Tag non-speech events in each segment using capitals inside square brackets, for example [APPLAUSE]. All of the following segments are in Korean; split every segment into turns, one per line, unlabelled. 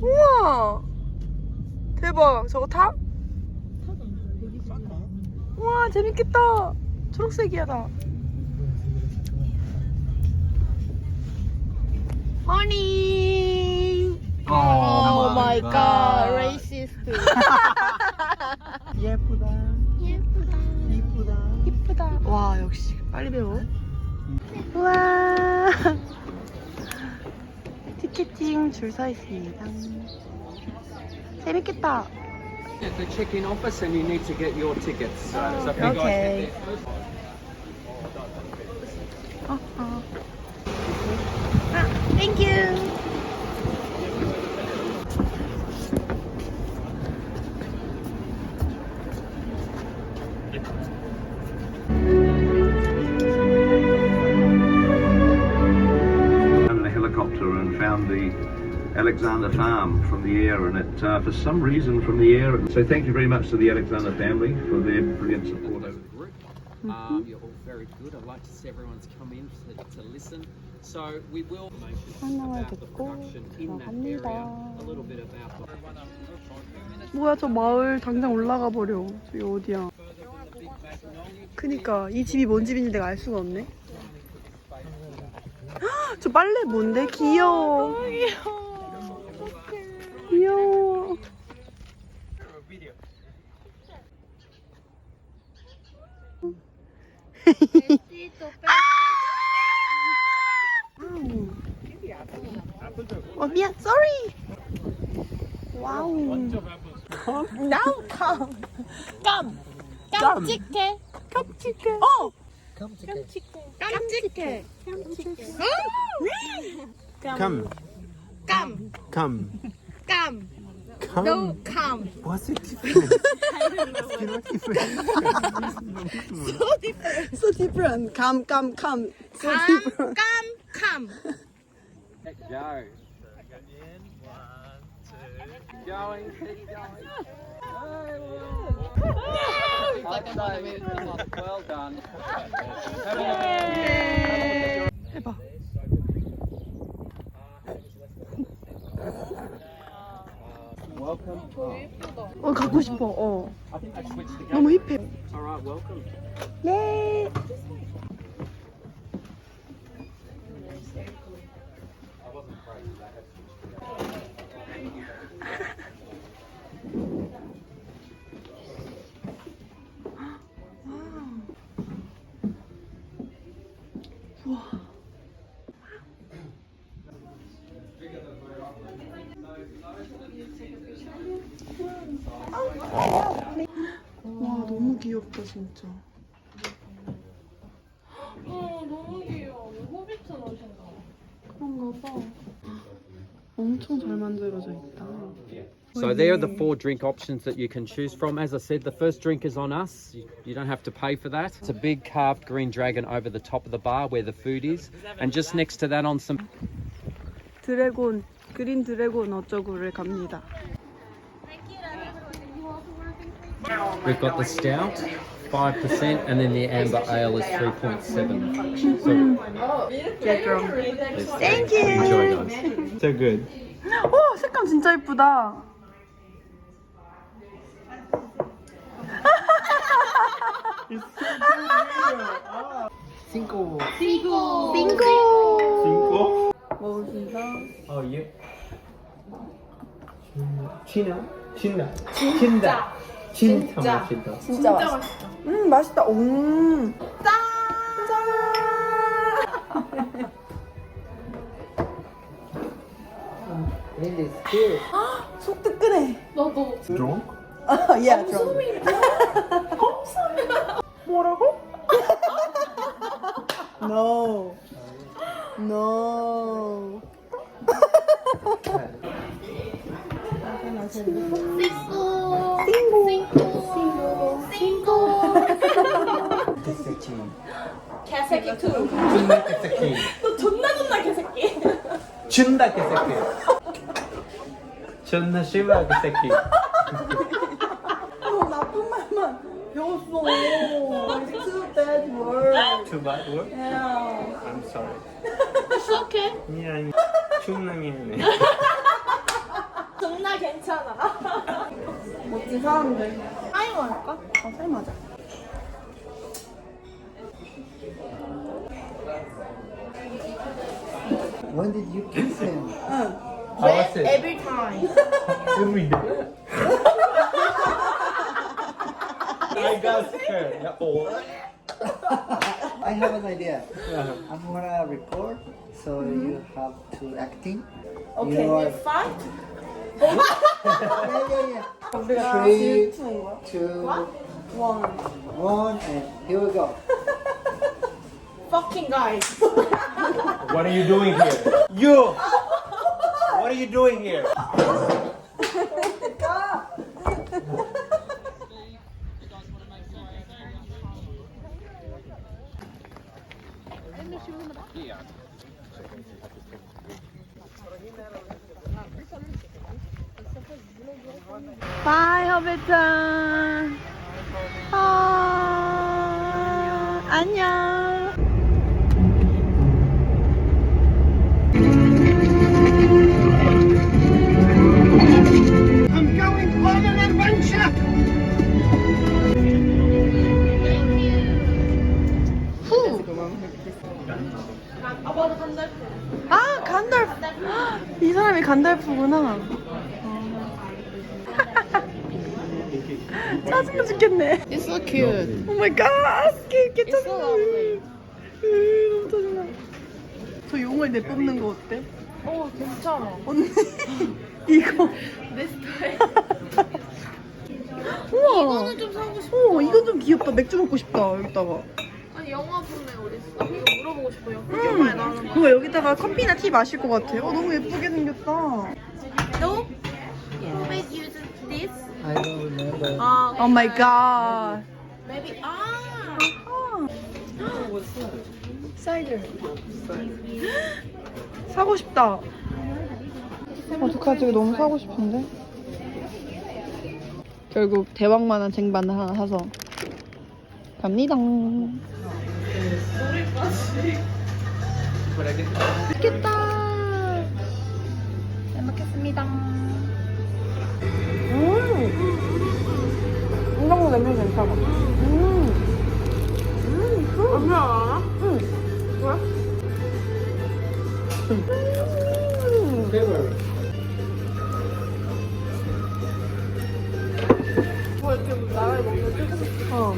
우와. 대박. 저거 타? 우와 재밌겠다. 초록색이야 다. 허니. 오 마이 갓. 레이시스트.
예쁘다.
예쁘다.
이쁘다.
이쁘다. 와 역시 빨리 배워. 우와. 티켓팅 줄 서 있습니다. 재밌겠다.
At the check-in office and you need to get your tickets. So, so if you guys
Okay.
get there first.
어, 어. 아, thank you.
helicopter and found the Alexander farm from the air, and it, uh, for some reason, from the air. So, thank you very much to the Alexander family for their brilliant support over the
group. Um, you're all very good. I'd like to see everyone's come in to, to listen. So we will about the production in that area, a little bit about the
뭐야 저 마을 당장 올라가 버려. 저기 어디야? 그니까 이 집이 뭔 집인지 내가 알 수가 없네. 헉, 저 빨래 뭔데? 귀여워. 귀여워. [LAUGHS] 어 미안, sorry. 와우. Now come. 깜. 깜찍해. 깜찍해. 어. 깜찍해. 깜찍해. 깜찍해.
Come.
깜.
Come.
깜.
Come.
No come.
What's it different? it's not different.
So different. So different. 감, 감, 감. So different. 깜, 감.
Let go. Going, keep going. Well done.
해봐.
Welcome.
어 갖고 싶어. 어. 너무 힙해.
All
와 너무 귀엽다 진짜.
어, 너무 귀여워. 호비트 옷인가?
그런가 봐. 엄청 잘 만들어져 있다.
So there are the four drink options that you can choose from. As I said, the first drink is on us. You, you don't have to pay for that. It's a big carved green dragon over the top of the bar where the food is. And just next to that on some
드래곤 그린 드래곤 어쩌고를 갑니다.
We've got the stout, 5%, and then the amber ale is 3.7. So
Thank you.
enjoy guys.
So good.
오 색감 진짜 예쁘다.
Cinco.
빙고.
Cinco.
먹습니다.
Oh, yeah. China. China. Chinda. 진짜 맛있다.
진짜, 맛있다. 음 맛있다. 음. 짠.
It is good.
속 뜨끈해.
나도.
Drunk?
야, 좀. [LAUGHS] 뭐라고? no. No.
개새끼.
개새끼 투.
존나 개새끼.
너 존나 존나 개새끼.
존나 개새끼. 존나 심한 개새끼.
너 나쁜 말만 배웠어. word.
Too bad word?
Yeah.
I'm sorry.
It's okay.
미안. 존나 미안해.
존나 괜찮아. [LAUGHS]
멋진 사람들. 타이머 할까? 어, 타이머 하자.
When did you kiss him?
응.
How was it?
Every time. [LAUGHS]
Every day. I got scared. Oh.
I have an idea.
Uh-huh.
I'm gonna record, so you have to acting.
Okay.
You are,
Fight?
yeah. Three, two,
one,
one, and here we go.
Fucking guys.
What are you doing here? You! What are you doing here?
Yeah. 이 허베턴. 아, 안녕. 사람이 간달프구나. [LAUGHS] 짜증나 죽겠네. It's so cute. Oh my god. 개, 개 짜증나. 으, 너무 짜증나. 저 용을 내뽑는 거 어때?
어 괜찮아.
언니. [LAUGHS] 이거. 내 스타일. [LAUGHS] 우와.
이거는 좀 사고 싶어.
어 이건 좀 귀엽다. 맥주 먹고 싶다 여기다가
영화 보면 어딨어? 이거 물어보고 싶어요. 영화에 나오는 거.
그거 여기다가 커피나 티 마실 것 같아 어 너무 예쁘게 생겼다
No? Always use this?
I don't remember.
아,
Oh my god
maybe 아.
사이드 사고 싶다 어떡하지 이거 너무 사고 싶은데 결국 대왕만한 쟁반을 하나 사서 갑니다 맛있겠다 잘 먹겠습니다 음 이런 거 냄새 괜찮아 음
얼마 알아? 뭐 이렇게 나를 먹는
어.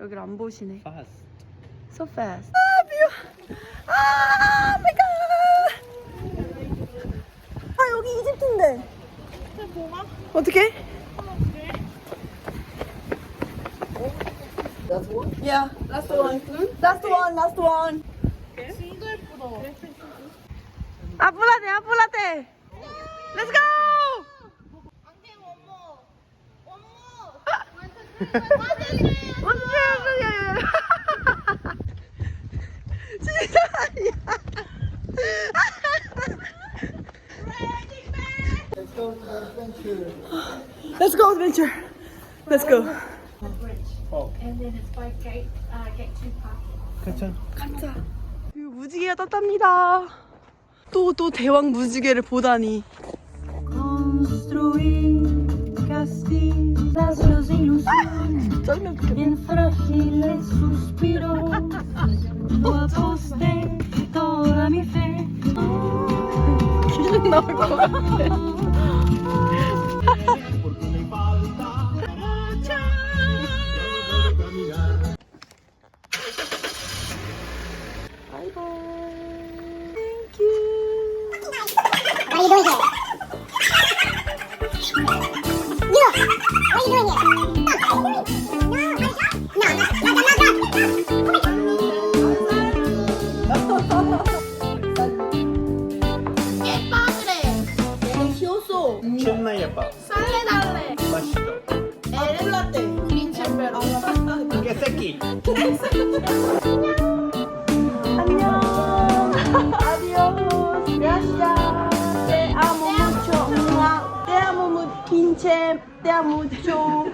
여기를 안 보시네.
Fast.
So fast. 아, 비오. 아, 마이 갓. 아, 여기 이집트인데. 어떻게?
That's one.
Yeah, last one. Last one, last one.
진짜 예쁘다.
아뿔라테, 아뿔라테. Let's go.
안돼 원모. 원모.
어떡해, 진짜 아니야.
Let's go to the adventure.
Let's go adventure. Let's go.
And then it's by gate, uh, gate two park.
괜찮아.
가자. 그 무지개가 떴답니다. 또 또 대왕 무지개를 보다니.
Construir castillos ilusiones
짜증나.
en frágiles suspiros. No aposté toda mi fe.
나올 것 같아. Thank you.
¡Qué padre!
Delicioso.
달래.
맛있어.
플라떼.
그린체베로.
깨새끼.
안녕. Adiós. Gracias. Te amo mucho. Te amo mucho. Pinche. Te amo mucho.